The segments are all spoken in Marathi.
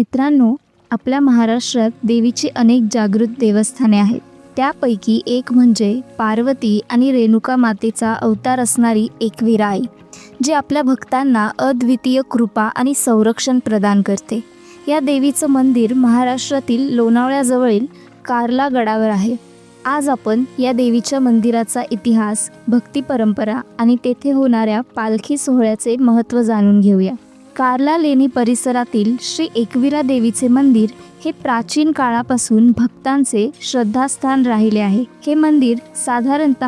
मित्रांनो आपल्या महाराष्ट्रात देवीची अनेक जागृत देवस्थाने आहेत. त्यापैकी एक म्हणजे पार्वती आणि रेणुका मातेचा अवतार असणारी एकविरा आई जी आपल्या भक्तांना अद्वितीय कृपा आणि संरक्षण प्रदान करते. या देवीचं मंदिर महाराष्ट्रातील लोणावळ्याजवळील कार्ला गडावर आहे. आज आपण या देवीच्या मंदिराचा इतिहास भक्ती परंपरा आणि तेथे होणाऱ्या पालखी सोहळ्याचे महत्त्व जाणून घेऊया. कार्ला लेणी परिसरातील श्री एकविरा देवीचे मंदिर हे प्राचीन काळापासून भक्तांचे श्रद्धास्थान राहिले आहे. हे मंदिर साधारणत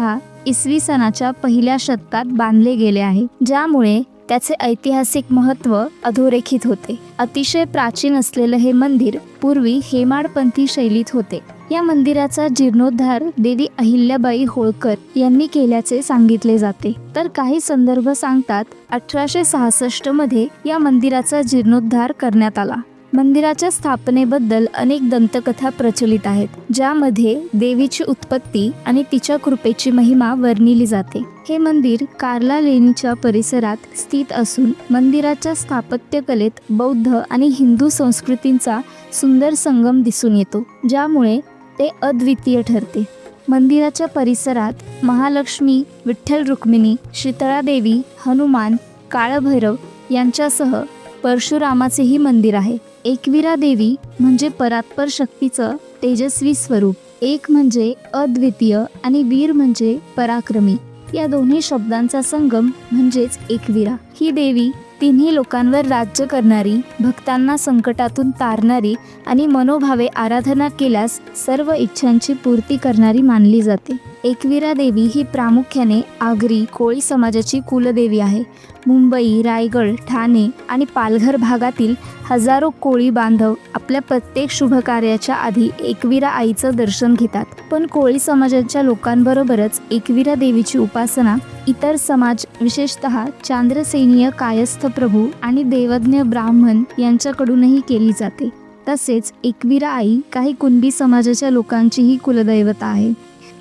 इसवी सणाच्या पहिल्या शतकात बांधले गेले आहे ज्यामुळे त्याचे ऐतिहासिक महत्त्व अधोरेखित होते. अतिशय प्राचीन असलेलं हे मंदिर पूर्वी हेमाडपंथी शैलीत होते. या मंदिराचा जीर्णोद्धार देवी अहिल्याबाई होळकर यांनी केल्याचे सांगितले जाते. तर काही संदर्भ सांगतात अठराशे सहासष्टमध्ये या मंदिराचा जीर्णोद्धार करण्यात आला. मंदिराच्या स्थापनेबद्दल अनेक दंतकथा प्रचलित आहेत ज्यामध्ये देवीची उत्पत्ती आणि तिच्या कृपेची महिमा वर्णिली जाते. हे मंदिर कार्ला लेणीच्या परिसरात स्थित असून मंदिराच्या स्थापत्यकलेत बौद्ध आणि हिंदू संस्कृतींचा सुंदर संगम दिसून येतो ज्यामुळे ते अद्वितीय ठरते. मंदिराच्या परिसरात महालक्ष्मी विठ्ठल रुक्मिणी शीतळादेवी हनुमान काळभैरव यांच्यासह परशुरामाचेही मंदिर आहे. एकविरा देवी म्हणजे परात्पर शक्तीचं तेजस्वी स्वरूप. एक म्हणजे अद्वितीय आणि वीर म्हणजे पराक्रमी. या दोन्ही शब्दांचा संगम म्हणजेच एकविरा. ही देवी तिन्ही लोकांवर राज्य करणारी भक्तांना संकटातून तारणारी आणि मनोभावे आराधना केल्यास सर्व इच्छांची पूर्ती करणारी मानली जाते. एकविरा देवी ही प्रामुख्याने आगरी कोळी समाजाची कुलदेवी आहे. मुंबई रायगड ठाणे आणि पालघर भागातील हजारो कोळी बांधव आपल्या प्रत्येक शुभकार्याच्या आधी एकविरा आईचं दर्शन घेतात. पण कोळी समाजाच्या लोकांबरोबरच एकविरा देवीची उपासना इतर समाज विशेषत चांद्रसेनीय कायस्थ प्रभू आणि देवज्ञ ब्राह्मण यांच्याकडूनही केली जाते. तसेच एकविरा आई काही कुणबी समाजाच्या लोकांचीही कुलदैवता आहे.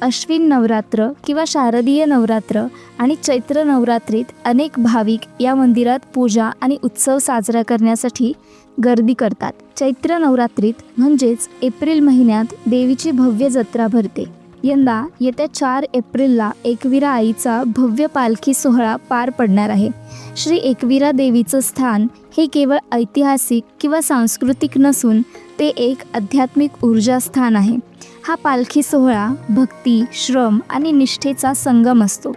अश्विन नवरात्र किंवा शारदीय नवरात्र आणि चैत्र नवरात्रीत अनेक भाविक या मंदिरात पूजा आणि उत्सव साजरा करण्यासाठी गर्दी करतात. चैत्र नवरात्रीत म्हणजेच एप्रिल महिन्यात देवीची भव्य जत्रा भरते. यंदा येत्या चार एप्रिलला एकविरा आईचा भव्य पालखी सोहळा पार पडणार आहे. श्री एकविरा देवीचं स्थान हे केवळ ऐतिहासिक किंवा सांस्कृतिक नसून ते एक आध्यात्मिक ऊर्जा स्थान आहे. हा पालखी सोहळा भक्ती श्रम आणि निष्ठेचा संगम असतो.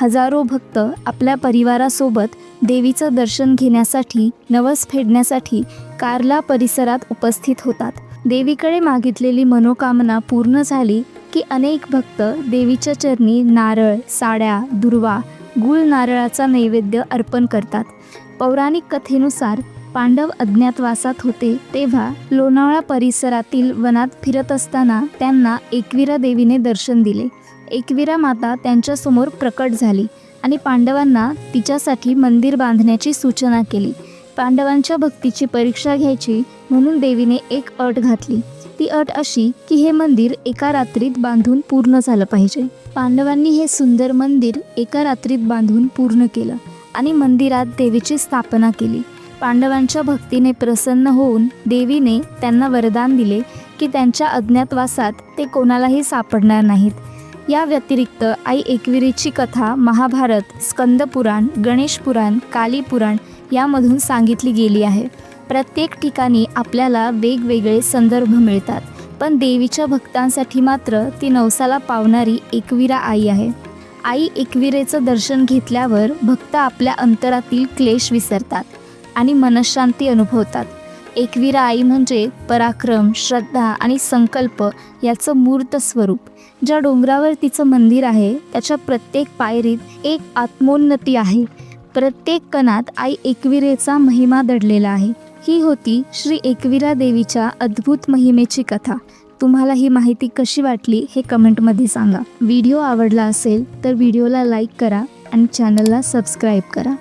हजारो भक्त आपल्या परिवारासोबत देवीचं दर्शन घेण्यासाठी नवस फेडण्यासाठी कार्ला परिसरात उपस्थित होतात. देवीकडे मागितलेली मनोकामना पूर्ण झाली की अनेक भक्त देवीच्या चरणी नारळ साड्या दुर्वा गुळ नारळाचा नैवेद्य अर्पण करतात. पौराणिक कथेनुसार पांडव अज्ञातवासात होते तेव्हा लोणावळा परिसरातील वनात फिरत असताना त्यांना एकविरा देवीने दर्शन दिले. एकविरा माता त्यांच्यासमोर प्रकट झाली आणि पांडवांना तिच्यासाठी मंदिर बांधण्याची सूचना केली. पांडवांच्या भक्तीची परीक्षा घ्यायची म्हणून देवीने एक अट घातली. ती अट अशी की हे मंदिर एका रात्रीत बांधून पूर्ण झालं पाहिजे. पांडवांनी हे सुंदर मंदिर एका रात्रीत बांधून पूर्ण केलं आणि मंदिरात देवीची स्थापना केली. पांडवांच्या भक्तीने प्रसन्न होऊन देवीने त्यांना वरदान दिले की त्यांच्या अज्ञातवासात ते कोणालाही सापडणार नाहीत. या व्यतिरिक्त आई एकविरीची कथा महाभारत स्कंदपुराण गणेश पुराण कालीपुराण यामधून सांगितली गेली आहे. प्रत्येक ठिकाणी आपल्याला वेगवेगळे संदर्भ मिळतात. पण देवीच्या भक्तांसाठी मात्र ती नवसाला पावणारी एकविरा आई आहे. आई एकविरेचं दर्शन घेतल्यावर भक्त आपल्या अंतरातील क्लेश विसरतात आणि मनशांती अनुभवतात. एकविरा आई म्हणजे पराक्रम श्रद्धा आणि संकल्प याचं मूर्त स्वरूप. ज्या डोंगरावर तिचं मंदिर आहे त्याच्या प्रत्येक पायरीत एक आत्मोन्नती आहे. प्रत्येक कणात आई एकविरेचा महिमा दडलेला आहे. ही होती श्री एकविरा देवीच्या अद्भुत महिमेची कथा. तुम्हाला ही माहिती कशी वाटली हे कमेंटमध्ये सांगा. व्हिडिओ आवडला असेल तर व्हिडिओला लाईक करा आणि चॅनलला सबस्क्राईब करा.